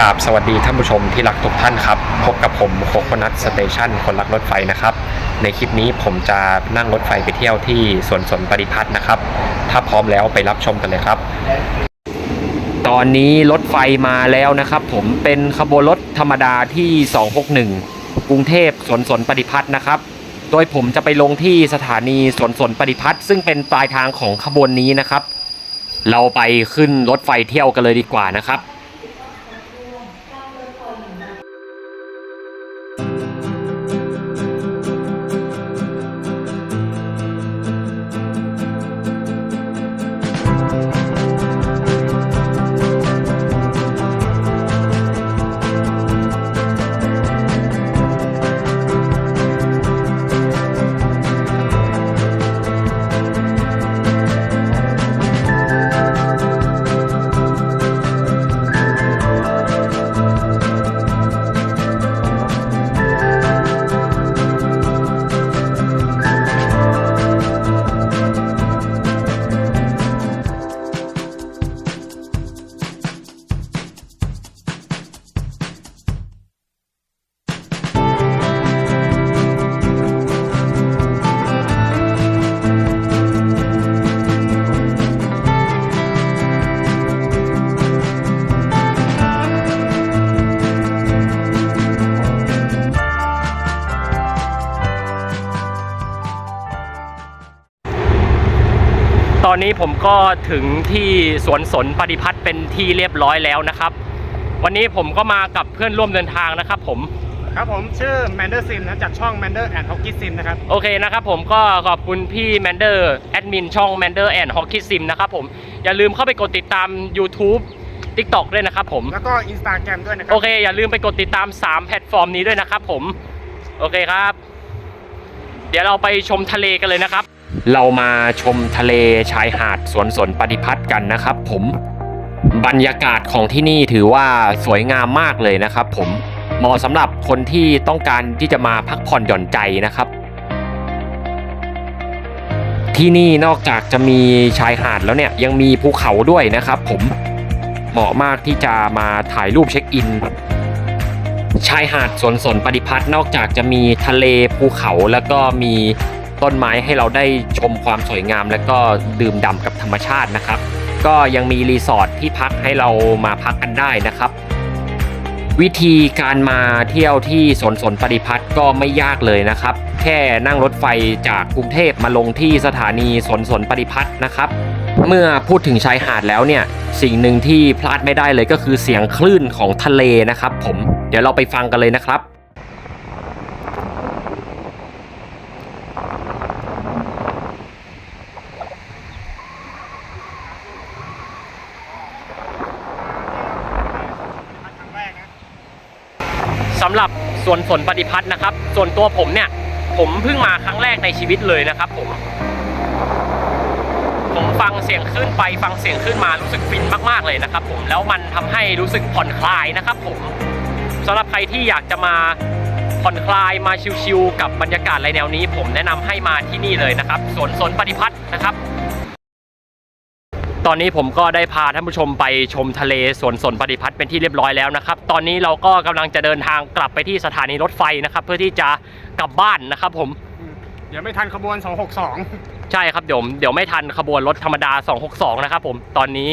กราบสวัสดีท่านผู้ชมที่รักทุกท่านครับ พบกับผมโคโคนัทสเตชันคนรักรถไฟนะครับ ในคลิปนี้ผมจะนั่งรถไฟไปเที่ยวที่สวนสนปริพัฒน์นะครับ ถ้าพร้อมแล้วไปรับชมกันเลยครับ ตอนนี้รถไฟมาแล้วนะครับ ผมเป็นขบวนรถธรรมดาที่ 261 กรุงเทพสวนสนปฏิพัฒน์นะครับ โดยผมจะไปลงที่สถานีสวนสนปฏิพัฒน์ซึ่งเป็นปลายทางของขบวนนี้นะครับ เราไปขึ้นรถไฟเที่ยวกันเลยดีกว่านะครับ อนนี้ผมก็ถึงที่สวนสนปฏิพัฒน์เป็นที่เรียบร้อยแล้วนะครับ วันนี้ผมก็มากับเพื่อนร่วมเดินทางนะครับผม ครับผมชื่อแมนเดอร์ซิมนะจากช่องแมนเดอร์แอนด์ฮอกกี้ซิมนะครับ โอเคนะครับผมก็ขอบคุณพี่แมนเดอร์แอดมินช่องแมนเดอร์แอนด์ฮอกกี้ซิมนะครับผม อย่าลืมเข้าไปกดติดตาม YouTube TikTok ด้วยนะครับผม แล้วก็อินสตาแกรมด้วยนะครัโอเค อย่าลืมไปกดติดตาม 3 แพลตฟอร์มนี้ด้วยนะครับผม โอเคครับ เดี๋ยวเราไปชมทะเลกันเลยนะครับ เรามาชมทะเลชายหาดสวนสนปฏิพัฒน์กันนะครับ ผมบรรยากาศของที่นี่ถือว่าสวยงามมากเลยนะครับ ผมเหมาะสำหรับคนที่ต้องการที่จะมาพักผ่อนหย่อนใจนะครับ ที่นี่นอกจากจะมีชายหาดแล้วเนี่ยยังมีภูเขาด้วยนะครับ ผมเหมาะมากที่จะมาถ่ายรูปเช็คอินชายหาดสวนสนปฏิพัฒน์นอกจากจะมีทะเลภูเขาแล้วก็มี ต้นไม้ให้เราได้ชมความสวยงาม แล้วก็ดื่มด่ำกับธรรมชาตินะครับ ก็ยังมีรีสอร์ทที่พักให้เรามาพักกันได้นะครับวิธีการมาเที่ยวที่สนสนปฏิพัฒน์ก็ไม่ยากเลยนะครับ แค่นั่งรถไฟจากกรุงเทพมาลงที่สถานีสนสนปฏิพัฒน์นะครับ เมื่อพูดถึงชายหาดแล้วเนี่ยสิ่งหนึ่งที่พลาดไม่ได้เลยก็คือเสียงคลื่นของทะเลนะครับ ผมเดี๋ยวเราไปฟังกันเลยนะครับ ครั้งแรกนะ สำหรับส่วนสนปฏิพัฒน์นะครับ ส่วนตัวผมเนี่ย ผมเพิ่งมาครั้งแรกในชีวิตเลยนะครับผม ผมฟังเสียงขึ้นไปฟังเสียงขึ้นมารู้สึกฟินมากๆเลยนะครับ ผมแล้วมันทำให้รู้สึกผ่อนคลายนะครับ ผมสำหรับใครที่อยากจะมาผ่อนคลายมาชิลๆกับบรรยากาศอะไรแนวนี้ ผมแนะนำให้มาที่นี่เลยนะครับสวนสนปฏิพัฒน์นะครับ ตอนนี้ผมก็ได้พาท่านผู้ชมไปชมทะเลสวนสนปฏิพัฒน์เป็นที่เรียบร้อยแล้วนะครับ ตอนนี้เราก็กำลังจะเดินทางกลับไปที่สถานีรถไฟนะครับ เพื่อที่จะกลับบ้านนะครับผมอืมเดี๋ยวไม่ทันขบวน 262 ใช่ครับเดี๋ยวเดี๋ยวไม่ทันขบวนรถธรรมดา 262 นะครับผมตอนนี้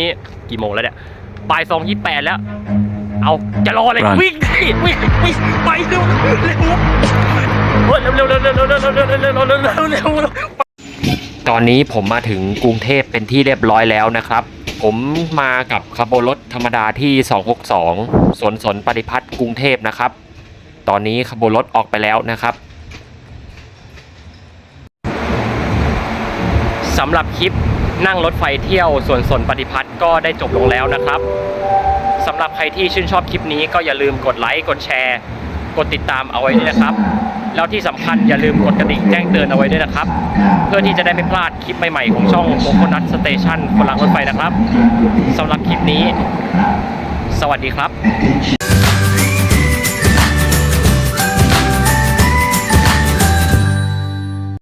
กี่โมงแล้วเนี่ยบ่าย228แล้ว เอาจะรออะไร Run วิ่งสิวิ่งวิ่งไปเร็วเร็วเร็วเร็วเร็วเร็วเร็วเร็วเร็ว ตอนนี้ผมมาถึงกรุงเทพเป็นที่เรียบร้อยแล้วนะครับ ผมมากับขบวนรถธรรมดาที่ 262 สวนสนปฏิพัฒน์กรุงเทพนะครับ ตอนนี้ขบวนรถออกไปแล้วนะครับสำหรับคลิปนั่งรถไฟเที่ยวสวนสนปฏิพัฒน์ก็ได้จบลงแล้วนะครับสำหรับใครที่ชื่นชอบคลิปนี้ก็อย่าลืมกดไลค์กดแชร์ กดติดตามเอาไว้ด้วยนะครับ แล้วที่สำคัญอย่าลืมกดกระดิ่งแจ้งเตือนเอาไว้ด้วยนะครับ เพื่อที่จะได้ไม่พลาดคลิปใหม่ๆของช่องโคโคนัทสเตชันคนรักรถไฟนะครับสำหรับคลิปนี้ สวัสดีครับ